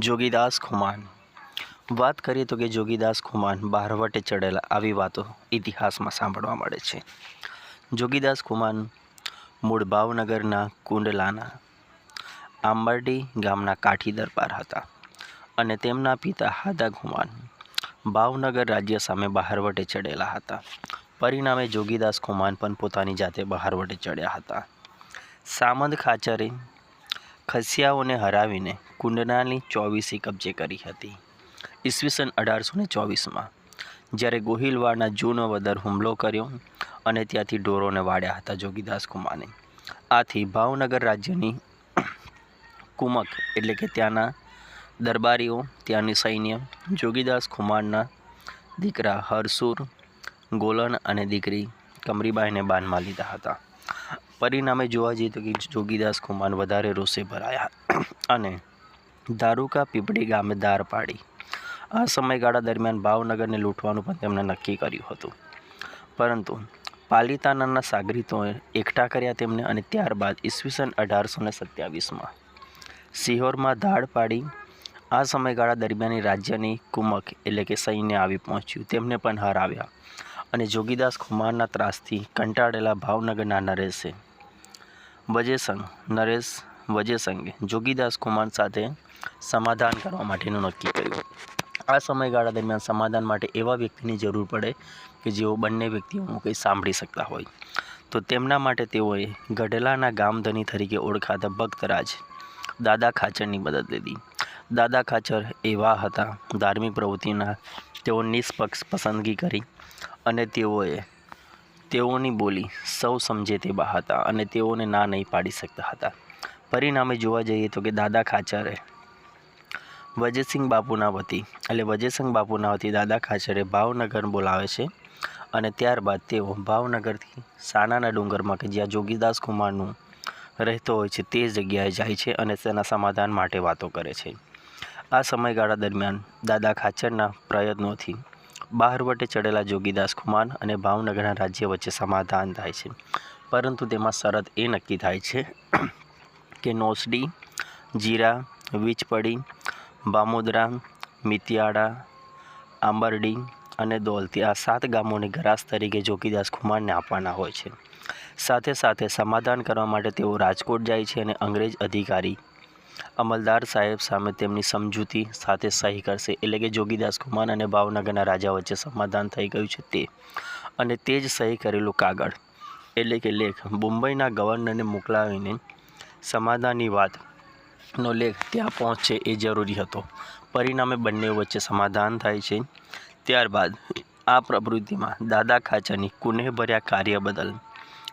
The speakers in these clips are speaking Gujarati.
જોગીદાસ ખુમાન. વાત કરીએ તો કે જોગીદાસ ખુમાન બહારવટે ચડેલા આવી વાતો ઇતિહાસમાં સાંભળવા મળે છે. જોગીદાસ ખુમાન મૂળ ભાવનગરના કુંડલાના આંબરડી ગામના કાઠી દરબાર હતા અને તેમના પિતા હાદા ખુમાન ભાવનગર રાજ્ય સામે બહારવટે ચડેલા હતા. પરિણામે જોગીદાસ ખુમાન પણ પોતાની જાતે બહારવટે ચડ્યા હતા. સામંત ખાચરે ખસિયાઓને હરાવીને કુંડનાની ચોવીસી કબજે કરી હતી. ઈસવીસન અઢારસો ને ચોવીસમાં, જ્યારે ગોહિલવાડના જૂનો વદર હુમલો કર્યો અને ત્યાંથી ઢોરોને વાળ્યા હતા જોગીદાસ કુમારને. આથી ભાવનગર રાજ્યની કુમક એટલે કે ત્યાંના દરબારીઓ, ત્યાંની સૈન્ય, જોગીદાસ ખુમારના દીકરા હરસુર, ગોલન અને દીકરી કમરીબાઈને બાનમાં લીધા હતા. પરિણામે જોવા જઈએ તો કે જોગીદાસ કુમાર વધારે રોષે ભરાયા અને દારૂકા પીપળી ગામે દાર પાડી. આ સમયગાળા દરમિયાન ભાવનગરને લૂંટવાનું પણ તેમણે નક્કી કર્યું હતું. પરંતુ પાલિતાનાના સાગરીતોએ એકઠા કર્યા તેમને અને ત્યારબાદ ઈસવીસન અઢારસો ને સત્યાવીસમાં સિહોરમાં ધાડ પાડી. આ સમયગાળા દરમિયાન રાજ્યની કુમક એટલે કે સૈન્ય આવી પહોંચ્યું. તેમને પણ હરાવ્યા અને જોગીદાસ ખુમારના ત્રાસથી કંટાળેલા ભાવનગરના નરેશે, વજેસંગ, નરેશ વજેસંગે, જોગીદાસ કુમાર સાથે સમાધાન કરવા માટેનું નક્કી કર્યું. આ સમયગાળા દરમિયાન સમાધાન માટે એવા વ્યક્તિની જરૂર પડે કે જેઓ બંને વ્યક્તિઓનું કંઈ સાંભળી શકતા હોય. તો તેમના માટે તેઓએ ગઢલાના ગામધની તરીકે ઓળખાતા ભક્તરાજ દાદા ખાચરની મદદ લીધી. દાદા ખાચર એવા હતા ધાર્મિક પ્રવૃત્તિના તેઓ નિષ્પક્ષ પસંદગી કરી અને તેઓએ તેઓની બોલી સૌ સમજે તેવા હતા અને તેઓને ના નહીં પાડી શકતા હતા. પરિણામે જોવા જઈએ તો કે દાદા ખાચરે વજયસિંહ બાપુના વતી. એટલે વજયસિંહ બાપુના વતી દાદા ખાચરે ભાવનગર બોલાવે છે અને ત્યારબાદ તેઓ ભાવનગરથી સાનાના ડુંગરમાં કે જ્યાં જોગીદાસ કુમારનું રહેતો હોય છે તે જગ્યાએ જાય છે અને તેના સમાધાન માટે વાતો કરે છે. આ સમયગાળા દરમિયાન દાદા ખાચરના પ્રયત્નોથી બહારવટે ચડેલા જોગીદાસ કુમાર અને ભાવનગરના રાજ્ય વચ્ચે સમાધાન થાય છે. પરંતુ તેમાં શરત એ નક્કી થાય છે કે નોસડી, જીરા વીજપડી બામોદરા, મિતિયાળા, આંબરડી અને દોલતી આ સાત ગામોને ગરાસ તરીકે જોગીદાસ કુમારને આપવાના હોય છે. સાથે સાથે સમાધાન કરવા માટે તેઓ રાજકોટ જાય છે અને અંગ્રેજ અધિકારી અમલદાર સાહેબ સામે તેમની સમજૂતી સાથે સહી કરશે. એટલે કે જોગીદાસ કુમાર અને ભાવનગરના રાજા વચ્ચે સમાધાન થઈ ગયું છે તે અને તે જ સહી કરેલું કાગળ. એટલે કે લેખ, મુંબઈના ગવર્નરને મોકલાવીને સમાધાનની વાતનો લેખ ત્યાં પહોંચે એ જરૂરી હતો. પરિણામે બંને વચ્ચે સમાધાન થાય છે. ત્યારબાદ આ પ્રવૃત્તિમાં દાદા ખાચરની કુનેહભર્યા કાર્ય બદલ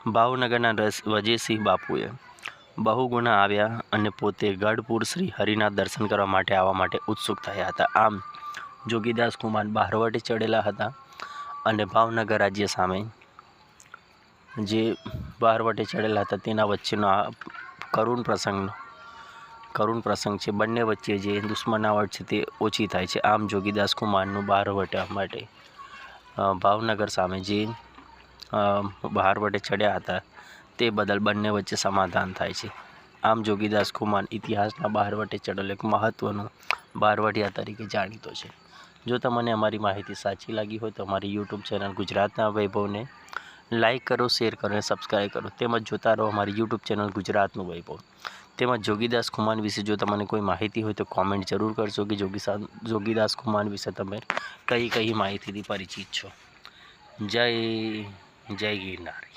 ભાવનગરના રસ વજયસિંહ બાપુએ બહુ ગુણા આવ્યા અને પોતે ગઢપુર શ્રી હરિના દર્શન કરવા માટે આવવા માટે ઉત્સુક થયા હતા. આમ જોગીદાસ કુમાર બહારવટે ચડેલા હતા અને ભાવનગર રાજ્ય સામે જે બહારવટે ચડેલા હતા તેના વચ્ચેનો આ કરુણ પ્રસંગનો કરુણ પ્રસંગ છે. બંને વચ્ચે જે દુશ્મનાવટ છે તે ઓછી થાય છે. આમ જોગીદાસ કુમારનું બહારવટા માટે ભાવનગર સામે જે બહારવટે ચડ્યા હતા તે બદલ બંને વચ્ચે સમાધાન થાય છે. આમ જોગીદાસ કુમાર ઇતિહાસના બહારવટે ચડેલ એક મહત્ત્વનું બહારવટિયા તરીકે જાણીતો છે. જો તમને અમારી માહિતી સાચી લાગી હોય તો અમારી યુટ્યુબ ચેનલ ગુજરાતના વૈભવને લાઇક કરો, શેર કરો અને સબસ્ક્રાઈબ કરો. તેમજ જોતા રહો અમારી યુટ્યુબ ચેનલ ગુજરાતનું વૈભવ. તેમજ જોગીદાસ ખુમાન વિશે જો તમને કોઈ માહિતી હોય તો કોમેન્ટ જરૂર કરશો કે જોગી જોગીદાસ ખુમાન વિશે તમે કઈ કઈ માહિતીથી પરિચિત છો. જય જય ગિરનાર.